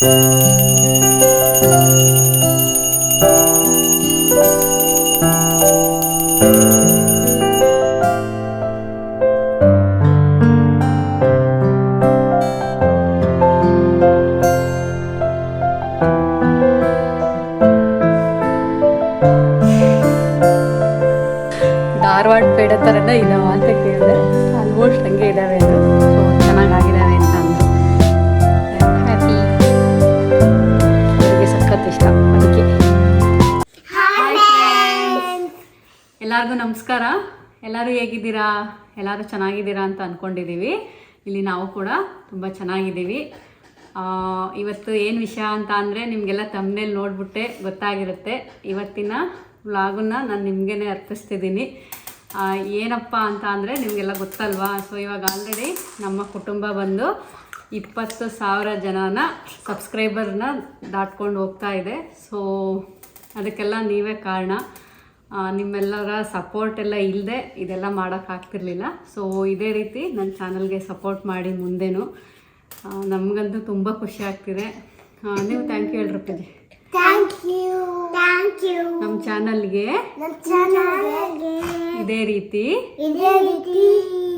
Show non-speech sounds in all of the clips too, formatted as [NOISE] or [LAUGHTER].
ಧಾರವಾಡ ಎಲ್ಲರಿಗೂ ನಮಸ್ಕಾರ. ಎಲ್ಲರೂ ಹೇಗಿದ್ದೀರಾ? ಎಲ್ಲರೂ ಚೆನ್ನಾಗಿದ್ದೀರಾ ಅಂತ ಅಂದ್ಕೊಂಡಿದ್ದೀವಿ ಇಲ್ಲಿ ನಾವು ಕೂಡ ತುಂಬ ಚೆನ್ನಾಗಿದ್ದೀವಿ. ಇವತ್ತು ಏನು ವಿಷಯ ಅಂತ ಅಂದರೆ ನಿಮಗೆಲ್ಲ ತಮ್ಮನೇಲಿ ನೋಡ್ಬಿಟ್ಟೆ, ಗೊತ್ತಾಗಿರುತ್ತೆ. ಇವತ್ತಿನ ವ್ಲಾಗನ್ನ ನಾನು ನಿಮಗೇನೆ ಅರ್ಪಿಸ್ತಿದ್ದೀನಿ. ಏನಪ್ಪ ಅಂತ ಅಂದರೆ ನಿಮಗೆಲ್ಲ ಗೊತ್ತಲ್ವಾ? ಸೊ ಇವಾಗ ಆಲ್ರೆಡಿ ನಮ್ಮ ಕುಟುಂಬ ಬಂದು ಇಪ್ಪತ್ತು ಸಾವಿರ ಜನನ ಸಬ್ಸ್ಕ್ರೈಬರ್ನ ದಾಟ್ಕೊಂಡು ಹೋಗ್ತಾ ಇದೆ. ಸೊ ಅದಕ್ಕೆಲ್ಲ ನೀವೇ ಕಾರಣ. ನಿಮ್ಮೆಲ್ಲರ ಸಪೋರ್ಟ್ ಎಲ್ಲ ಇಲ್ಲದೆ ಇದೆಲ್ಲ ಮಾಡೋಕ್ಕಾಗ್ತಿರ್ಲಿಲ್ಲ ಸೊ ಇದೇ ರೀತಿ ನನ್ನ ಚಾನಲ್ಗೆ ಸಪೋರ್ಟ್ ಮಾಡಿ ಮುಂದೆನೂ. ನಮಗಂತೂ ತುಂಬ ಖುಷಿ ಆಗ್ತಿದೆ. ನೀವು ಥ್ಯಾಂಕ್ ಯು ಹೇಳ್ರಿ ಯು ನಮ್ಮ ಚಾನಲ್ಗೆ ಇದೇ ರೀತಿ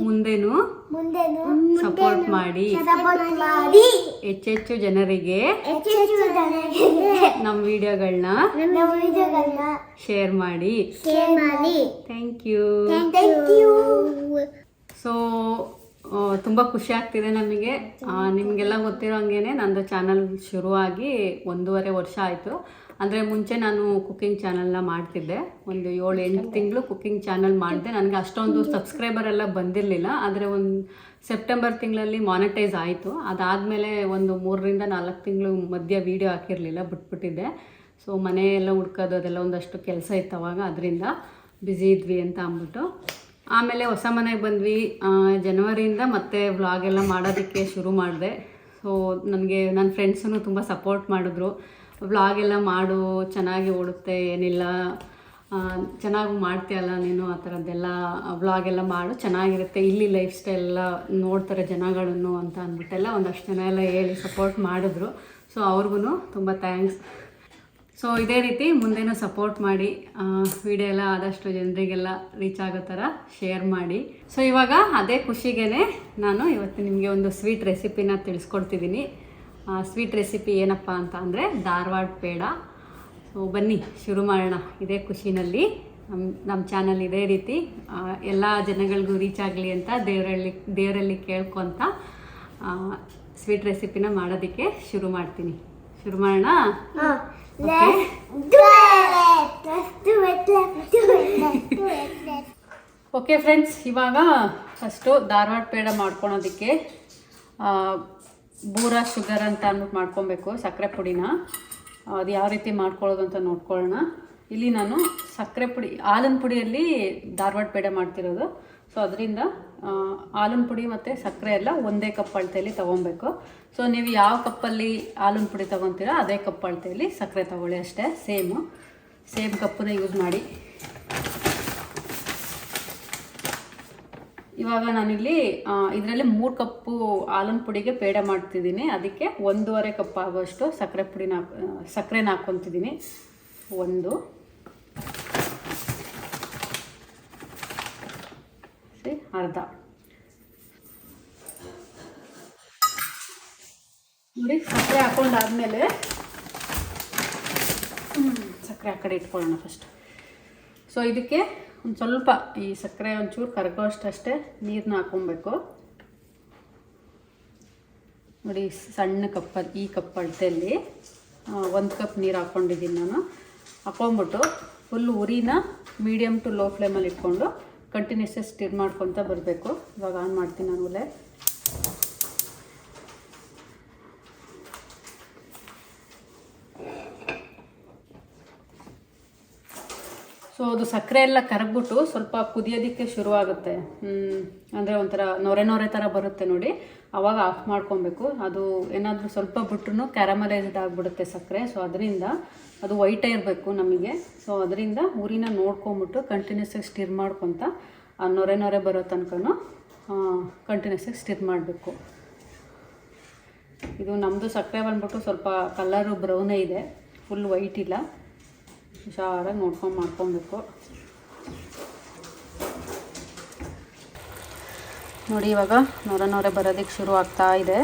ಮುಂದೆನೂ ಮುಂದೆನು ಸಪೋರ್ಟ್ ಮಾಡಿ. ಸಪೋರ್ಟ್ ಮಾಡಿ. ಹೆಚ್ಚೆಚ್ಚು ಜನರಿಗೆ ಹೆಚ್ಚೆಚ್ಚು ಜನರಿಗೆ ನಮ್ಮ ವಿಡಿಯೋಗಳನ್ನ ನಮ್ಮ ವಿಡಿಯೋಗಳನ್ನ ಶೇರ್ ಮಾಡಿ. ಶೇರ್ ಮಾಡಿ. Thank you thank you so ತುಂಬ ಖುಷಿ ಆಗ್ತಿದೆ ನಮಗೆ. ನಿಮಗೆಲ್ಲ ಗೊತ್ತಿರೋ ಹಂಗೇನೆ ನಂದು ಚಾನಲ್ ಶುರುವಾಗಿ ಒಂದೂವರೆ ವರ್ಷ ಆಯಿತು. ಅಂದರೆ ಮುಂಚೆ ನಾನು ಕುಕ್ಕಿಂಗ್ ಚಾನಲ್ನ ಮಾಡ್ತಿದ್ದೆ. ಒಂದು ಏಳು ಎಂಟು ತಿಂಗಳು ಕುಕ್ಕಿಂಗ್ ಚಾನಲ್ ಮಾಡಿದೆ. ನನಗೆ ಅಷ್ಟೊಂದು ಸಬ್ಸ್ಕ್ರೈಬರ್ ಎಲ್ಲ ಬಂದಿರಲಿಲ್ಲ. ಆದರೆ ಒಂದು ಸೆಪ್ಟೆಂಬರ್ ತಿಂಗಳಲ್ಲಿ ಮಾನಿಟೈಸ್ ಆಯಿತು. ಅದಾದಮೇಲೆ ಒಂದು ಮೂರರಿಂದ ನಾಲ್ಕು ತಿಂಗಳು ಮಧ್ಯ ವೀಡಿಯೋ ಹಾಕಿರಲಿಲ್ಲ ಬಿಟ್ಬಿಟ್ಟಿದ್ದೆ. ಸೊ ಮನೆಯೆಲ್ಲ ಹುಡ್ಕೋದು ಅದೆಲ್ಲ ಒಂದಷ್ಟು ಕೆಲಸ ಇತ್ತು ಅವಾಗ. ಅದರಿಂದ ಬ್ಯುಸಿ ಇದ್ವಿ ಅಂತ ಅಂದ್ಬಿಟ್ಟು. ಆಮೇಲೆ ಹೊಸ ಮನೆಗೆ ಬಂದ್ವಿ. ಜನವರಿಯಿಂದ ಮತ್ತೆ ವ್ಲಾಗೆಲ್ಲ ಮಾಡೋದಕ್ಕೆ ಶುರು ಮಾಡಿದೆ. ಸೊ ನನಗೆ ನನ್ನ ಫ್ರೆಂಡ್ಸೂ ತುಂಬ ಸಪೋರ್ಟ್ ಮಾಡಿದ್ರು. ವ್ಲಾಗ್ ಎಲ್ಲ ಮಾಡು, ಚೆನ್ನಾಗಿ ಓಡುತ್ತೆ, ಏನಿಲ್ಲ. ಚೆನ್ನಾಗಿ ಮಾಡ್ತೀಯಲ್ಲ ನೀನು, ಆ ಥರದ್ದೆಲ್ಲ ವ್ಲಾಗ್ ಎಲ್ಲ ಮಾಡು, ಚೆನ್ನಾಗಿರುತ್ತೆ. ಇಲ್ಲಿ ಲೈಫ್ ಸ್ಟೈಲ್ ಎಲ್ಲ ನೋಡ್ತಾರೆ ಜನಗಳನ್ನು ಅಂತ ಅಂದ್ಬಿಟ್ಟೆಲ್ಲ ಒಂದಷ್ಟು ಜನ ಎಲ್ಲ ಹೇಳಿ ಸಪೋರ್ಟ್ ಮಾಡಿದ್ರು. ಸೊ ಅವ್ರಿಗೂ ತುಂಬ ಥ್ಯಾಂಕ್ಸ್ ಸೊ ಇದೇ ರೀತಿ ಮುಂದೆನೂ ಸಪೋರ್ಟ್ ಮಾಡಿ ವಿಡಿಯೋ ಎಲ್ಲ ಆದಷ್ಟು ಜನರಿಗೆಲ್ಲ ರೀಚ್ ಆಗೋ ಥರ ಶೇರ್ ಮಾಡಿ. ಸೊ ಇವಾಗ ಅದೇ ಖುಷಿಗೇ ನಾನು ಇವತ್ತು ನಿಮಗೆ ಒಂದು ಸ್ವೀಟ್ ರೆಸಿಪಿನ ತಿಳಿಸ್ಕೊಡ್ತಿದ್ದೀನಿ. ಸ್ವೀಟ್ ರೆಸಿಪಿ ಏನಪ್ಪ ಅಂತ ಅಂದರೆ ಧಾರವಾಡ ಪೇಡ. ಸೊ ಬನ್ನಿ ಶುರು ಮಾಡೋಣ ಇದೇ ಖುಷಿನಲ್ಲಿ. ನಮ್ಮ ನಮ್ಮ ಚಾನಲ್ ಇದೇ ರೀತಿ ಎಲ್ಲ ಜನಗಳಿಗೂ ರೀಚ್ ಆಗಲಿ ಅಂತ ದೇವರಲ್ಲಿ ದೇವರಲ್ಲಿ ಕೇಳ್ಕೊತ ಸ್ವೀಟ್ ರೆಸಿಪಿನ ಮಾಡೋದಕ್ಕೆ ಶುರು ಮಾಡ್ತೀನಿ. ಶುರು ಮಾಡೋಣ? ಓಕೆ ಫ್ರೆಂಡ್ಸ್ ಇವಾಗ ಫಸ್ಟು ಧಾರವಾಡ ಪೇಡ ಮಾಡ್ಕೊಳೋದಕ್ಕೆ ಬೂರ ಶುಗರ್ ಅಂತ ಅಂದ್ಬಿಟ್ಟು ಮಾಡ್ಕೊಬೇಕು, ಸಕ್ಕರೆ ಪುಡಿನ. ಅದು ಯಾವ ರೀತಿ ಮಾಡ್ಕೊಳ್ಳೋದು ಅಂತ ನೋಡ್ಕೊಳ್ಳೋಣ. ಇಲ್ಲಿ ನಾನು ಸಕ್ಕರೆ ಪುಡಿ ಹಾಲಿನ ಪುಡಿಯಲ್ಲಿ ಧಾರವಾಡ ಪೇಡ ಮಾಡ್ತಿರೋದು. ಸೊ ಅದರಿಂದ ಹಾಲಿನ ಪುಡಿ ಮತ್ತು ಸಕ್ಕರೆ ಎಲ್ಲ ಒಂದೇ ಕಪ್ ಅಳತೆಯಲ್ಲಿ ತೊಗೊಬೇಕು. ಸೊ ನೀವು ಯಾವ ಕಪ್ಪಲ್ಲಿ ಹಾಲಿನ ಪುಡಿ ತೊಗೊತೀರೋ ಅದೇ ಕಪ್ ಅಳತೆಯಲ್ಲಿ ಸಕ್ಕರೆ ತೊಗೊಳ್ಳಿ ಅಷ್ಟೇ, ಸೇಮು. ಸೇಮ್ ಕಪ್ಪನ್ನೇ ಯೂಸ್ ಮಾಡಿ. ಇವಾಗ ನಾನಿಲ್ಲಿ ಇದರಲ್ಲಿ ಮೂರು ಕಪ್ಪು ಹಾಲಿನ ಪುಡಿಗೆ ಪೇಡ ಮಾಡ್ತಿದ್ದೀನಿ. ಅದಕ್ಕೆ ಒಂದೂವರೆ ಕಪ್ ಆಗೋಷ್ಟು ಸಕ್ಕರೆ ಪುಡಿನ ಸಕ್ಕರೆನ ಹಾಕ್ಕೊತಿದ್ದೀನಿ ಒಂದು. ಅರ್ಧ. ನೋಡಿ, ಸಕ್ಕರೆ ಹಾಕೊಂಡಾದ್ಮೇಲೆ ಸಕ್ಕರೆ ಆ ಕಡೆ ಇಟ್ಕೊಳ್ಳೋಣ ಫಸ್ಟ್ ಸೊ ಇದಕ್ಕೆ ಒಂದು ಸ್ವಲ್ಪ ಈ ಸಕ್ಕರೆ ಒಂಚೂರು ಕರಗೋ ಅಷ್ಟೇ ನೀರನ್ನ ಹಾಕೊಬೇಕು. ನೋಡಿ ಸಣ್ಣ ಕಪ್ಪಲ್ಲಿ ಈ ಕಪ್ ಅಳತೆಯಲ್ಲಿ ಒಂದು ಕಪ್ ನೀರು ಹಾಕ್ಕೊಂಡಿದ್ದೀನಿ ನಾನು. ಹಾಕೊಂಬಿಟ್ಟು ಫುಲ್ ಉರಿನ ಮೀಡಿಯಮ್ ಟು ಲೋ ಫ್ಲೇಮಲ್ಲಿ ಇಟ್ಕೊಂಡು ಕಂಟಿನ್ಯೂಸ್ ಸ್ಟಿರ್ ಮಾಡ್ಕೊತ ಬರಬೇಕು. ಇವಾಗ ಆನ್ ಮಾಡ್ತೀನಿ ನಾನು ಒಲೆ. ಸೊ ಅದು ಸಕ್ಕರೆ ಎಲ್ಲ ಕರಗ್ಬಿಟ್ಟು ಸ್ವಲ್ಪ ಕುದಿಯೋದಕ್ಕೆ ಶುರುವಾಗುತ್ತೆ. ಅಂದರೆ ಒಂಥರ ನೊರೆ ನೊರೆ ಥರ ಬರುತ್ತೆ ನೋಡಿ. ಆವಾಗ ಆಫ್ ಮಾಡ್ಕೊಬೇಕು. ಅದು ಏನಾದರೂ ಸ್ವಲ್ಪ ಬಿಟ್ರೂ ಕ್ಯಾರಮಲೈಸ್ಡ್ ಆಗಿಬಿಡುತ್ತೆ ಸಕ್ಕರೆ. ಸೊ ಅದರಿಂದ ಅದು ವೈಟೇ ಇರಬೇಕು ನಮಗೆ. ಸೊ ಅದರಿಂದ ಊರಿನ ನೋಡ್ಕೊಂಬಿಟ್ಟು ಕಂಟಿನ್ಯೂಸ್ ಆಗಿ ಸ್ಟಿರ್ ಮಾಡ್ಕೊತ ಆ ನೊರೆ ನೊರೆ ಬರೋ ತನಕನೂ ಕಂಟಿನ್ಯೂಸ್ ಆಗಿ ಸ್ಟಿರ್ ಮಾಡಬೇಕು. ಇದು ನಮ್ಮದು ಸಕ್ಕರೆ ಬಂದ್ಬಿಟ್ಟು ಸ್ವಲ್ಪ ಕಲರು ಬ್ರೌನೇ ಇದೆ. ಫುಲ್ ವೈಟ್ ಇಲ್ಲ. ಹುಷಾರಾಗಿ ನೋಡ್ಕೊಂಡು ಮಾಡ್ಕೊಬೇಕು. ನೋಡಿ, ಇವಾಗ ನೊರ ನೊರೆ ಬರೋದಕ್ಕೆ ಶುರು ಆಗ್ತಾ ಇದೆ.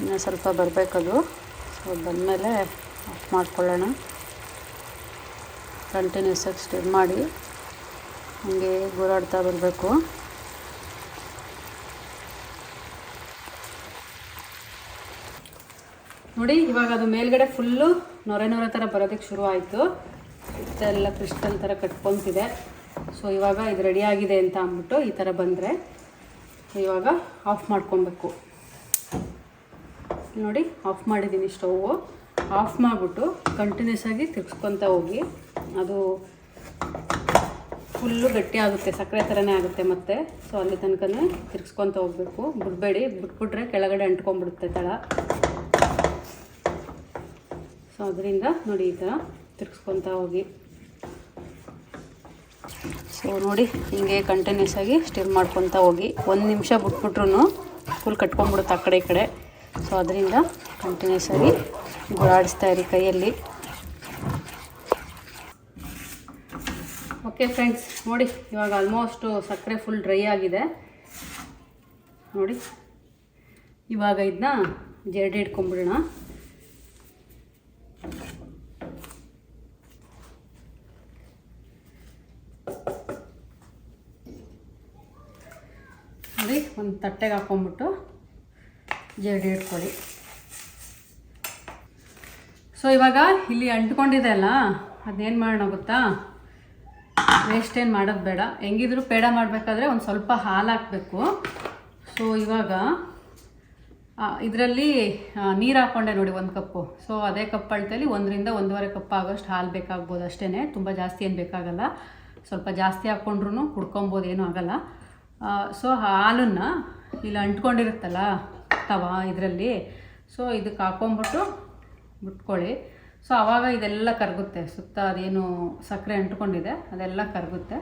ಇನ್ನೂ ಸ್ವಲ್ಪ ಬರಬೇಕದು. ಸೊ ಬಂದಮೇಲೆ ಆಫ್ ಮಾಡ್ಕೊಳ್ಳೋಣ. ಕಂಟಿನ್ಯೂಸ್ ಆಗಿ ಸ್ಟಿರ್ ಮಾಡಿ. ಹಂಗೆ ಗುರಾಡ್ತಾ ಬರಬೇಕು. ನೋಡಿ, ಇವಾಗ ಅದು ಮೇಲ್ಗಡೆ ಫುಲ್ಲು ನೊರೆ ನೊರೆ ಥರ ಬರೋದಕ್ಕೆ ಶುರು ಆಯಿತು. ಇದೆಲ್ಲ ಕ್ರಿಸ್ಟಲ್ ಥರ ಕಟ್ಕೊತಿದೆ. ಸೊ ಇವಾಗ ಇದು ರೆಡಿ ಆಗಿದೆ ಅಂತ ಅಂದ್ಬಿಟ್ಟು ಈ ಥರ ಬಂದರೆ ಇವಾಗ ಆಫ್ ಮಾಡ್ಕೊಬೇಕು. ನೋಡಿ ಆಫ್ ಮಾಡಿದ್ದೀನಿ ಸ್ಟೌವು ಆಫ್ ಮಾಡಿಬಿಟ್ಟು ಕಂಟಿನ್ಯೂಸ್ ಆಗಿ ತಿರ್ಗಿಸ್ಕೊತ ಹೋಗಿ. ಅದು ಫುಲ್ಲು ಗಟ್ಟಿ ಆಗುತ್ತೆ, ಸಕ್ಕರೆ ಥರನೇ ಆಗುತ್ತೆ ಮತ್ತೆ. ಸೊ ಅಲ್ಲಿ ತನಕನೇ ತಿರ್ಗಿಸ್ಕೊತ ಹೋಗಬೇಕು. ಬಿಡಬೇಡಿ, ಬಿಟ್ಬಿಟ್ರೆ ಕೆಳಗಡೆ ಅಂಟ್ಕೊಂಡ್ಬಿಡುತ್ತೆ ತಳ. ಸೊ ಅದರಿಂದ ನೋಡಿ ಈ ಥರ ತಿರ್ಗಿಸ್ಕೊತ ಹೋಗಿ. ಸೊ ನೋಡಿ ಹಿಂಗೆ ಕಂಟಿನ್ಯೂಸ್ ಆಗಿ ಸ್ಟಿರ್ ಮಾಡ್ಕೊತ ಹೋಗಿ. ಒಂದು ನಿಮಿಷ ಬಿಟ್ಬಿಟ್ರು ಫುಲ್ ಕಟ್ಕೊಂಡ್ಬಿಡುತ್ತೆ ಆ ಕಡೆ ಈ ಕಡೆ. ಸೊ ಅದರಿಂದ ಕಂಟಿನ್ಯೂಸ್ ಆಗಿ ಗುರಾಡಿಸ್ತಾ ಇರಿ ಕೈಯಲ್ಲಿ. ಓಕೆ ಫ್ರೆಂಡ್ಸ್ ನೋಡಿ ಇವಾಗ ಆಲ್ಮೋಸ್ಟು ಸಕ್ಕರೆ ಫುಲ್ ಡ್ರೈ ಆಗಿದೆ. ನೋಡಿ, ಇವಾಗ ಇದನ್ನ ಜರಡಿ ಇಟ್ಕೊಂಬಿಡೋಣ ನೋಡಿ ಒಂದು ತಟ್ಟೆಗೆ ಹಾಕ್ಕೊಂಬಿಟ್ಟು ಜೇಡಿ ಇಟ್ಕೊಳ್ಳಿ. ಸೊ ಇವಾಗ ಇಲ್ಲಿ ಅಂಟ್ಕೊಂಡಿದೆ ಅಲ್ಲ ಅದೇನು ಮಾಡೋಣ ಗೊತ್ತಾ? ವೇಸ್ಟ್ ಏನು ಮಾಡೋದು ಬೇಡ. ಹೆಂಗಿದ್ರು ಪೇಡ ಮಾಡಬೇಕಾದ್ರೆ ಒಂದು ಸ್ವಲ್ಪ ಹಾಲು ಹಾಕಬೇಕು. ಸೊ ಇವಾಗ ಇದರಲ್ಲಿ ನೀರು ಹಾಕ್ಕೊಂಡೆ ನೋಡಿ ಒಂದು ಕಪ್ಪು. ಸೊ ಅದೇ ಕಪ್ ಅಳತೆಯಲ್ಲಿ ಒಂದರಿಂದ ಒಂದೂವರೆ ಕಪ್ ಆಗೋಷ್ಟು ಹಾಲು ಬೇಕಾಗ್ಬೋದು ಅಷ್ಟೇ ತುಂಬ ಜಾಸ್ತಿ ಏನು ಬೇಕಾಗಲ್ಲ. ಸ್ವಲ್ಪ ಜಾಸ್ತಿ ಹಾಕ್ಕೊಂಡ್ರೂ ಕುಡ್ಕೊಬೋದು, ಏನೂ ಆಗಲ್ಲ. ಸೊ ಹಾಲನ್ನು ಇಲ್ಲಿ ಅಂಟ್ಕೊಂಡಿರುತ್ತಲ್ಲ ತವ ಇದರಲ್ಲಿ. ಸೊ ಇದಕ್ಕೆ ಹಾಕ್ಕೊಂಬಿಟ್ಟು ಬಿಟ್ಕೊಳ್ಳಿ. ಸೊ ಆವಾಗ ಇದೆಲ್ಲ ಕರಗುತ್ತೆ. ಸುತ್ತ ಅದೇನು ಸಕ್ಕರೆ ಅಂಟ್ಕೊಂಡಿದೆ, ಅದೆಲ್ಲ ಕರಗುತ್ತೆ.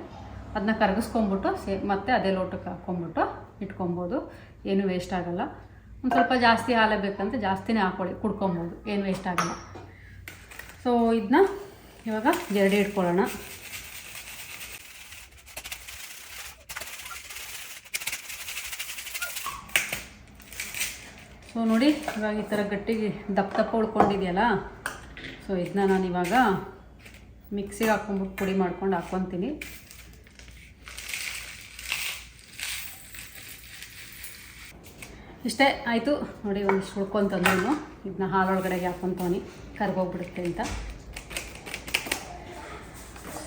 ಅದನ್ನ ಕರಗಿಸ್ಕೊಂಬಿಟ್ಟು ಸೇ, ಮತ್ತೆ ಅದೇ ಲೋಟಕ್ಕೆ ಹಾಕ್ಕೊಂಬಿಟ್ಟು ಇಟ್ಕೊಬೋದು. ಏನು ವೇಸ್ಟ್ ಆಗಲ್ಲ. ಒಂದು ಸ್ವಲ್ಪ ಜಾಸ್ತಿ ಹಾಲೇ ಬೇಕಂತ ಜಾಸ್ತಿನೇ ಹಾಕೊಳ್ಳಿ, ಕುಡ್ಕೊಬೋದು. ಏನು ವೇಸ್ಟ್ ಆಗಲ್ಲ. ಸೊ ಇದನ್ನ ಇವಾಗ ಜರಡಿ ಇಟ್ಕೊಳ್ಳೋಣ. ಸೊ ನೋಡಿ, ಇವಾಗ ಈ ಥರ ಗಟ್ಟಿಗೆ ದಪ್ಪ ದಪ್ಪ ಉಳ್ಕೊಂಡಿದೆಯಲ್ಲ? ಸೊ ಇದನ್ನ ನಾನು ಇವಾಗ ಮಿಕ್ಸಿಗೆ ಹಾಕ್ಕೊಂಬಿಟ್ಟು ಪುಡಿ ಮಾಡ್ಕೊಂಡು ಹಾಕ್ಕೊತೀನಿ ಇಷ್ಟೇ, ಆಯಿತು. ನೋಡಿ, ಒಂದಿಷ್ಟು ಸುಳ್ಕೊಂತಂದ್ರೂ ಇದನ್ನ ಹಾಲೊಳಗಡೆಗೆ ಹಾಕ್ಕೊತವನಿ ಕರ್ಗೋಗ್ಬಿಡುತ್ತೆ ಅಂತ.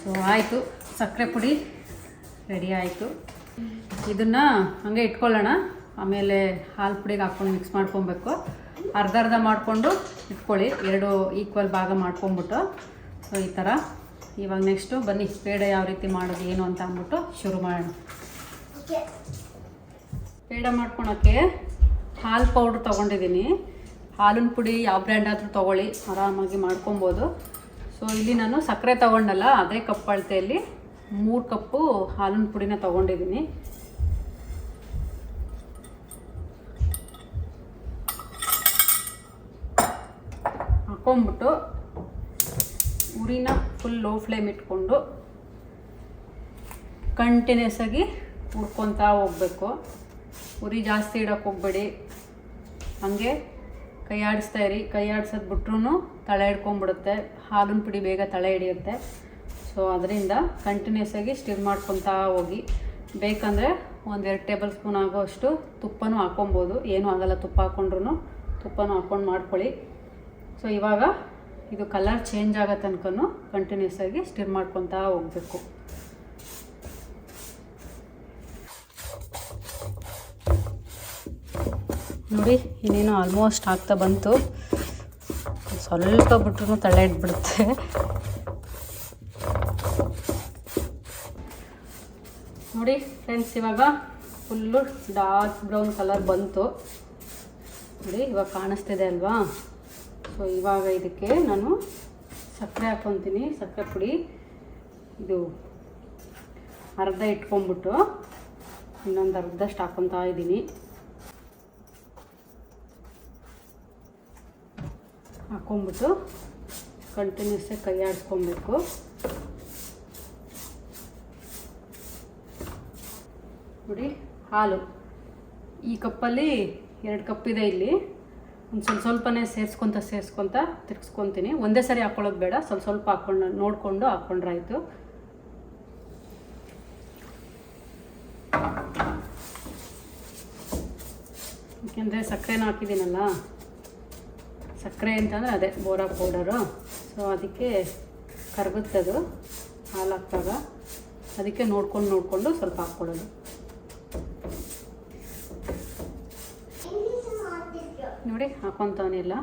ಸೊ ಆಯಿತು. ಸಕ್ಕರೆ ಪುಡಿ ರೆಡಿ ಆಯಿತು. ಇದನ್ನು ಹಂಗೆ ಇಟ್ಕೊಳ್ಳೋಣ. ಆಮೇಲೆ ಹಾಲು ಪುಡಿಗೆ ಹಾಕ್ಕೊಂಡು ಮಿಕ್ಸ್ ಮಾಡ್ಕೊಬೇಕು. ಅರ್ಧ ಅರ್ಧ ಮಾಡಿಕೊಂಡು ಇಟ್ಕೊಳ್ಳಿ. ಎರಡು ಈಕ್ವಲ್ ಭಾಗ ಮಾಡ್ಕೊಂಬಿಟ್ಟು ಸೊ ಈ ಥರ. ಇವಾಗ ನೆಕ್ಸ್ಟು ಬನ್ನಿ, ಪೇಡ ಯಾವ ರೀತಿ ಮಾಡೋದು, ಏನು ಅಂತ ಅಂದ್ಬಿಟ್ಟು ಶುರು ಮಾಡೋಣ. ಪೇಡ ಮಾಡ್ಕೊಳಕ್ಕೆ ಹಾಲು ಪೌಡ್ರ್ ತೊಗೊಂಡಿದ್ದೀನಿ. ಹಾಲಿನ ಪುಡಿ ಯಾವ ಬ್ರ್ಯಾಂಡ್ ಆದರೂ ತೊಗೊಳ್ಳಿ, ಆರಾಮಾಗಿ ಮಾಡ್ಕೊಬೋದು. ಸೊ ಇಲ್ಲಿ ನಾನು ಸಕ್ಕರೆ ತೊಗೊಂಡಲ್ಲ, ಅದೇ ಕಪ್ ಅಳತೆಯಲ್ಲಿ ಮೂರು ಕಪ್ಪು ಹಾಲಿನ ಪುಡಿನ ತೊಗೊಂಡಿದ್ದೀನಿ. ಹಾಕ್ಕೊಂಬಿಟ್ಟು ಉರಿನ ಫುಲ್ ಲೋ ಫ್ಲೇಮ್ ಇಟ್ಕೊಂಡು ಕಂಟಿನ್ಯೂಸ್ ಆಗಿ ಹುಡ್ಕೊತಾ ಹೋಗ್ಬೇಕು. ಉರಿ ಜಾಸ್ತಿ ಇಡೋಕೆ ಹೋಗ್ಬೇಡಿ. ಹಾಗೆ ಕೈ ಆಡಿಸ್ತಾ ಇರಿ. ಕೈ ಆಡ್ಸೋದು ಬಿಟ್ರೂ ತಳೆ ಹಿಡ್ಕೊಂಬಿಡುತ್ತೆ ಹಾಲಿನ ಪುಡಿ ಬೇಗ ತಳೆ ಹಿಡಿಯುತ್ತೆ. ಸೊ ಅದರಿಂದ ಕಂಟಿನ್ಯೂಸ್ ಆಗಿ ಸ್ಟಿರ್ ಮಾಡ್ಕೊತಾ ಹೋಗಿ. ಬೇಕಂದರೆ ಒಂದೆರಡು ಟೇಬಲ್ ಸ್ಪೂನ್ ಆಗೋಷ್ಟು ತುಪ್ಪನೂ ಹಾಕ್ಕೊಬೋದು. ಏನೂ ಆಗಲ್ಲ ತುಪ್ಪ ಹಾಕ್ಕೊಂಡ್ರು ತುಪ್ಪನೂ ಹಾಕ್ಕೊಂಡು ಮಾಡ್ಕೊಳ್ಳಿ. ಸೊ ಇವಾಗ ಇದು ಕಲರ್ ಚೇಂಜ್ ಆಗೋ ತನಕನೂ ಕಂಟಿನ್ಯೂಸ್ ಆಗಿ ಸ್ಟಿರ್ ಮಾಡ್ಕೊತಾ ಹೋಗಬೇಕು. ನೋಡಿ, ಇನ್ನೇನು ಆಲ್ಮೋಸ್ಟ್ ಆಗ್ತಾ ಬಂತು. ಸ್ವಲ್ಪ ಬಿಟ್ರೂ ತಳೆ ಇಟ್ಬಿಡುತ್ತೆ. ನೋಡಿ ಫ್ರೆಂಡ್ಸ್ ಇವಾಗ ಫುಲ್ಲು ಡಾರ್ಕ್ ಬ್ರೌನ್ ಕಲರ್ ಬಂತು. ನೋಡಿ, ಇವಾಗ ಕಾಣಿಸ್ತಿದೆ ಅಲ್ವಾ? ಸೊ, ಇವಾಗ ಇದಕ್ಕೆ ನಾನು ಸಕ್ಕರೆ ಹಾಕ್ಕೊತೀನಿ ಸಕ್ಕರೆ ಪುಡಿ. ಇದು ಅರ್ಧ ಇಟ್ಕೊಂಬಿಟ್ಟು ಇನ್ನೊಂದು ಅರ್ಧಷ್ಟು ಹಾಕ್ಕೊತಾ ಇದ್ದೀನಿ. ಹಾಕ್ಕೊಂಬಿಟ್ಟು ಕಂಟಿನ್ಯೂಸ್ ಕೈ ಆಡಿಸ್ಕೊಬೇಕು. ನೋಡಿ, ಹಾಲು. ಈ ಕಪ್ಪಲ್ಲಿ ಎರಡು ಕಪ್ ಇದೆ ಇಲ್ಲಿ. ಒಂದು ಸ್ವಲ್ಪ ಸ್ವಲ್ಪನೇ ಸೇರಿಸ್ಕೊತ ಸೇರಿಸ್ಕೊತ ತಿರ್ಗಿಸ್ಕೊತೀನಿ. ಒಂದೇ ಸರಿ ಹಾಕ್ಕೊಳ್ಳೋದು ಬೇಡ, ಸ್ವಲ್ಪ ಸ್ವಲ್ಪ ಹಾಕ್ಕೊಂಡು ನೋಡಿಕೊಂಡು ಹಾಕ್ಕೊಂಡ್ರಾಯ್ತು ಯಾಕೆಂದರೆ ಸಕ್ಕರೆನ ಹಾಕಿದ್ದೀನಲ್ಲ? ಸಕ್ಕರೆ ಅಂತಂದರೆ ಅದೇ ಬೋರಾ ಪೌಡರು. ಸೊ ಅದಕ್ಕೆ ಕರಗುತ್ತದು ಹಾಲು ಹಾಕ್ದಾಗ. ಅದಕ್ಕೆ ನೋಡ್ಕೊಂಡು ನೋಡಿಕೊಂಡು ಸ್ವಲ್ಪ ಹಾಕ್ಕೊಳ್ಳೋದು ನೋಡಿ ಹಾಕೊತಾವನಿಲ್ಲ.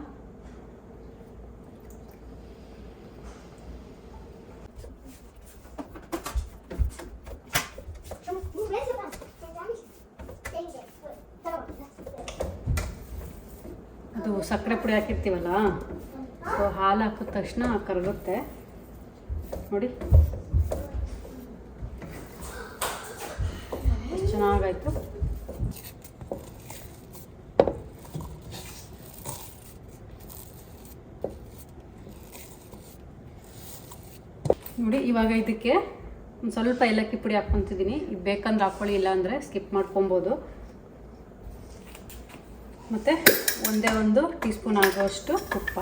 ಅದು ಸಕ್ಕರೆ ಪುಡಿ ಹಾಕಿರ್ತೀವಲ್ಲ ಸೊ ಹಾಲು ಹಾಕಿದ ತಕ್ಷಣ ಕರಗುತ್ತೆ. ನೋಡಿ. ಚೆನ್ನಾಗಾಯ್ತು. ನೋಡಿ, ಇವಾಗ ಇದಕ್ಕೆ ಒಂದು ಸ್ವಲ್ಪ ಏಲಕ್ಕಿ ಪುಡಿ ಹಾಕ್ಕೊತಿದ್ದೀನಿ. ಇದು ಬೇಕಂದ್ರೆ ಹಾಕ್ಕೊಳ್ಳಿ ಇಲ್ಲ ಅಂದರೆ ಸ್ಕಿಪ್ ಮಾಡ್ಕೊಬೋದು. ಮತ್ತು ಒಂದೇ ಒಂದು ಟೀ ಸ್ಪೂನ್ ಆಗುವಷ್ಟು ತುಪ್ಪ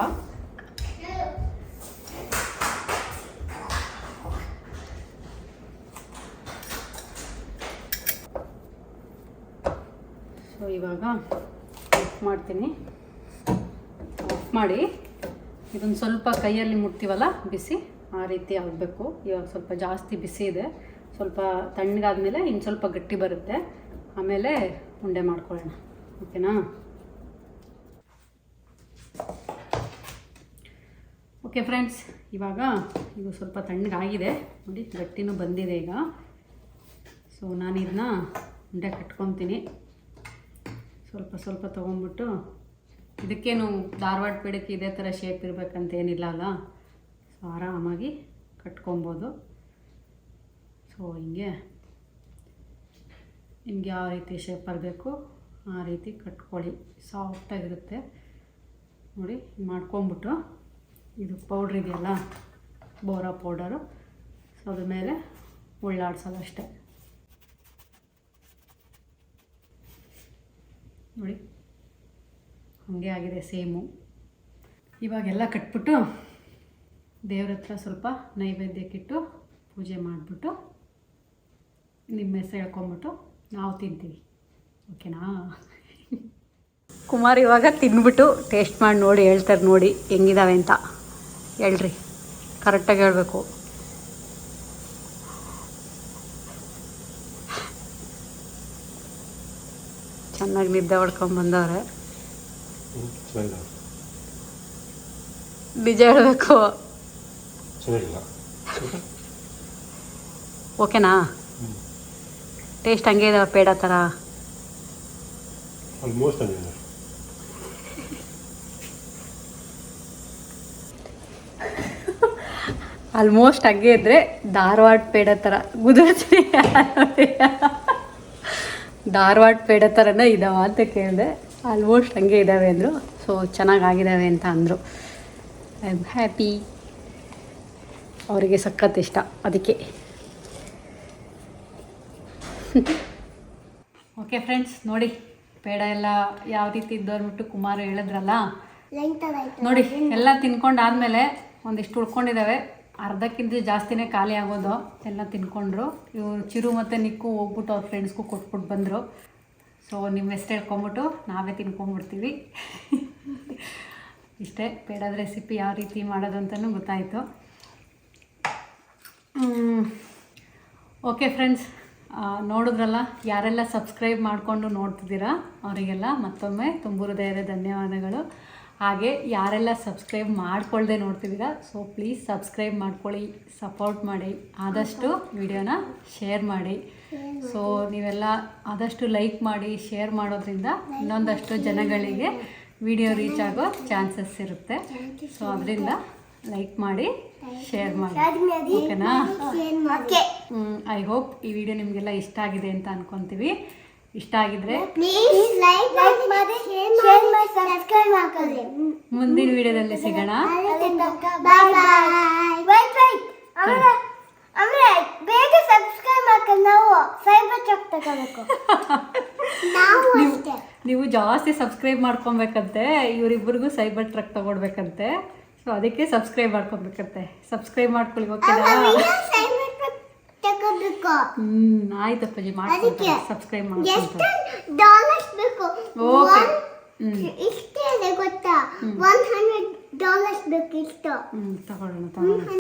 ಸೊ ಇವಾಗ ಮಾಡ್ತೀನಿ. ಆಫ್ ಮಾಡಿ. ಇದೊಂದು ಸ್ವಲ್ಪ ಕೈಯಲ್ಲಿ ಮುಟ್ತೀವಲ್ಲ, ಬಿಸಿ. ಆ ರೀತಿ ಆಗಬೇಕು. ಇವಾಗ ಸ್ವಲ್ಪ ಜಾಸ್ತಿ ಬಿಸಿ ಇದೆ. ಸ್ವಲ್ಪ ತಣ್ಣಗಾದ್ಮೇಲೆ ಇನ್ನು ಸ್ವಲ್ಪ ಗಟ್ಟಿ ಬರುತ್ತೆ. ಆಮೇಲೆ ಉಂಡೆ ಮಾಡ್ಕೊಳ್ಳೋಣ. ಓಕೆನಾ? ಓಕೆ ಫ್ರೆಂಡ್ಸ್, ಇವಾಗ ಇದು ಸ್ವಲ್ಪ ತಣ್ಣಗಾಗಿದೆ. ನೋಡಿ, ಗಟ್ಟಿನೂ ಬಂದಿದೆ ಈಗ. ಸೊ, ನಾನು ಇದನ್ನ ಉಂಡೆ ಕಟ್ಕೊತೀನಿ. ಸ್ವಲ್ಪ ಸ್ವಲ್ಪ ತೊಗೊಂಬಿಟ್ಟು ಇದಕ್ಕೇನು ಧಾರವಾಡ ಪೇಡಕ್ಕೆ ಇದೇ ಥರ ಶೇಪ್ ಇರಬೇಕಂತ ಏನಿಲ್ಲ ಅಲ್ಲ? ಸೊ ಆರಾಮಾಗಿ ಕಟ್ಕೊಬೋದು. ಸೊ ಹಿಂಗೆ. ನಿಮ್ಗೆ ಯಾವ ರೀತಿ ಶೇಪ್ ಬರಬೇಕು ಆ ರೀತಿ ಕಟ್ಕೊಳ್ಳಿ. ಸಾಫ್ಟಾಗಿರುತ್ತೆ ನೋಡಿ ಮಾಡ್ಕೊಂಬಿಟ್ಟು ಇದು ಪೌಡ್ರ್ ಇದೆಯಲ್ಲ, ಬೋರಾ ಪೌಡರು ಸೊ ಅದ್ರ ಮೇಲೆ ಉಳ್ಳಾಡ್ಸೋದಷ್ಟೇ ನೋಡಿ, ಹಾಗೆ ಆಗಿದೆ ಸೇಮು. ಇವಾಗೆಲ್ಲ ಕಟ್ಬಿಟ್ಟು ದೇವ್ರ ಹತ್ರ ಸ್ವಲ್ಪ ನೈವೇದ್ಯಕ್ಕಿಟ್ಟು ಪೂಜೆ ಮಾಡಿಬಿಟ್ಟು ನಿಮ್ಮ ಹೆಸರು ಹೇಳ್ಕೊಂಬಿಟ್ಟು ನಾವು ತಿಂತೀವಿ. ಓಕೆನಾ? ಕುಮಾರ್ ಇವಾಗ ತಿಂದ್ಬಿಟ್ಟು ಟೇಸ್ಟ್ ಮಾಡಿ ನೋಡಿ ಹೇಳ್ತಾರೆ ನೋಡಿ ಹೆಂಗಿದಾವೆ ಅಂತ. ಹೇಳ್ರಿ ಕರೆಕ್ಟಾಗಿ ಹೇಳಬೇಕು. ಚೆನ್ನಾಗಿ ನಿದ್ದೆ ಹೊಡ್ಕೊಂಡು ಬಂದವ್ರೆ. ನಿಜ ಹೇಳಬೇಕು. ಚೆನ್ನಾಗಿಲ್ಲ ಓಕೆನಾ? ಟೇಸ್ಟ್ ಹಂಗೆ ಇದಾವೆ ಪೇಡ ಥರ. ಆಲ್ಮೋಸ್ಟ್ ಹಂಗೆ ಇದ್ರೆ ಧಾರವಾಡ ಪೇಡ ಥರ. ಗುಜರಾತಿ ಧಾರವಾಡ ಪೇಡ ಥರನೇ ಇದಾವ ಅಂತ ಕೇಳಿದೆ. ಆಲ್ಮೋಸ್ಟ್ ಹಂಗೆ ಇದ್ದಾವೆ ಅಂದರು. ಸೊ ಚೆನ್ನಾಗಾಗಿದ್ದಾವೆ ಅಂತ ಅಂದರು. ಐ ಆಮ್ ಹ್ಯಾಪಿ ಅವರಿಗೆ ಸಖತ್ ಇಷ್ಟ ಅದಕ್ಕೆ. ಓಕೆ ಫ್ರೆಂಡ್ಸ್ ನೋಡಿ ಪೇಡ ಎಲ್ಲ ಯಾವ ರೀತಿ ಇದ್ದವ್ರು ಕುಮಾರ್ ಹೇಳಿದ್ರಲ್ಲ? ನೋಡಿ ಎಲ್ಲ ತಿನ್ಕೊಂಡಾದ್ಮೇಲೆ ಒಂದಿಷ್ಟು ಉಳ್ಕೊಂಡಿದ್ದಾವೆ ಅರ್ಧಕ್ಕಿಂತ ಜಾಸ್ತಿನೇ ಖಾಲಿ ಆಗೋದು. ಎಲ್ಲ ತಿನ್ಕೊಂಡ್ರು. ಇವರು ಚಿರು ಮತ್ತು ನಿಕ್ಕು ಹೋಗ್ಬಿಟ್ಟು ಅವ್ರ ಫ್ರೆಂಡ್ಸ್ಗೂ ಕೊಟ್ಬಿಟ್ಟು ಬಂದರು. ಸೊ ನಿಮ್ಮ ಹೆಸ್ರು ಹೇಳ್ಕೊಂಬಿಟ್ಟು ನಾವೇ ತಿನ್ಕೊಂಬಿಡ್ತೀವಿ [LAUGHS] ಇಷ್ಟೇ ಪೇಡದ ರೆಸಿಪಿ ಯಾವ ರೀತಿ ಮಾಡೋದು ಅಂತಲೂ ಗೊತ್ತಾಯಿತು. ಓಕೆ ಫ್ರೆಂಡ್ಸ್ ನೋಡಿದ್ರಲ್ಲ, ಯಾರೆಲ್ಲ ಸಬ್ಸ್ಕ್ರೈಬ್ ಮಾಡಿಕೊಂಡು ನೋಡ್ತಿದ್ದೀರಾ, ಅವರಿಗೆಲ್ಲ ಮತ್ತೊಮ್ಮೆ ತುಂಬ ಹೃದಯದ ಧನ್ಯವಾದಗಳು. ಹಾಗೆ, ಯಾರೆಲ್ಲ ಸಬ್ಸ್ಕ್ರೈಬ್ ಮಾಡ್ಕೊಳ್ಳದೆ ನೋಡ್ತಿದ್ದೀರಾ ಸೊ ಪ್ಲೀಸ್ ಸಬ್ಸ್ಕ್ರೈಬ್ ಮಾಡ್ಕೊಳ್ಳಿ ಸಪೋರ್ಟ್ ಮಾಡಿ, ಆದಷ್ಟು ವಿಡಿಯೋನ ಶೇರ್ ಮಾಡಿ. ಸೊ ನೀವೆಲ್ಲ ಆದಷ್ಟು ಲೈಕ್ ಮಾಡಿ ಶೇರ್ ಮಾಡೋದ್ರಿಂದ ಇನ್ನೊಂದಷ್ಟು ಜನಗಳಿಗೆ ವಿಡಿಯೋ ರೀಚ್ ಆಗೋ ಚಾನ್ಸಸ್ ಇರುತ್ತೆ. ಸೊ ಅದರಿಂದ ಲೈಕ್ ಮಾಡಿ ಶೇರ್ ಮಾಡಿ. ಓಕೆನಾ ಓಕೆ ಐ ಹೋಪ್ ಈ ವಿಡಿಯೋ ನಿಮಗೆಲ್ಲ ಇಷ್ಟ ಆಗಿದೆ ಅಂತ ಅನ್ಕೊಂತೀವಿ. ಇಷ್ಟ ಆಗಿದ್ರೆ ಮುಂದಿನ ವಿಡಿಯೋದಲ್ಲಿ ಸಿಗೋಣ. ಬೇಗ ಸಬ್ಸ್ಕ್ರೈಬ್ ನಾವು ಸೈಬರ್ ಚಾಕ್ ತಗೋಬೇಕು. [LAUGHS] ನೀವು ನೀವು ಜಾಸ್ತಿ ಸಬ್ಸ್ಕ್ರೈಬ್ ಮಾಡ್ಕೊಬೇಕಂತೆ ಇವರಿಬ್ಬರಿಗೂ ಸೈಬರ್ ಟ್ರಕ್ ತಗೊಡ್ಬೇಕಂತೆ. ಸೊ ಅದಕ್ಕೆ ಸಬ್ಸ್ಕ್ರೈಬ್ ಮಾಡ್ಕೊಬೇಕಂತೆ. ಸಬ್ಸ್ಕ್ರೈಬ್ ಮಾಡ್ಕೊಳ್ಳಿ ಹ್ಮ್ ಆಯ್ತು ಅಪ್ಪಾಜಿ ಸಬ್ಸ್ಕ್ರೈಬ್ ಮಾಡ್ಕೊಳ್ತಾರೆ. ಓಕೆ. ಇಷ್ಟೇ ಗೊತ್ತಾ? ಒನ್ ಹಂಡ್ರೆಡ್ ಡಾಲರ್ಸ್ ಬೇಕು ಇಷ್ಟು. ಹ್ಮ್ ತಗೊಳ್ಳೋಣ ತಗೊಳ್ಳೋಣ.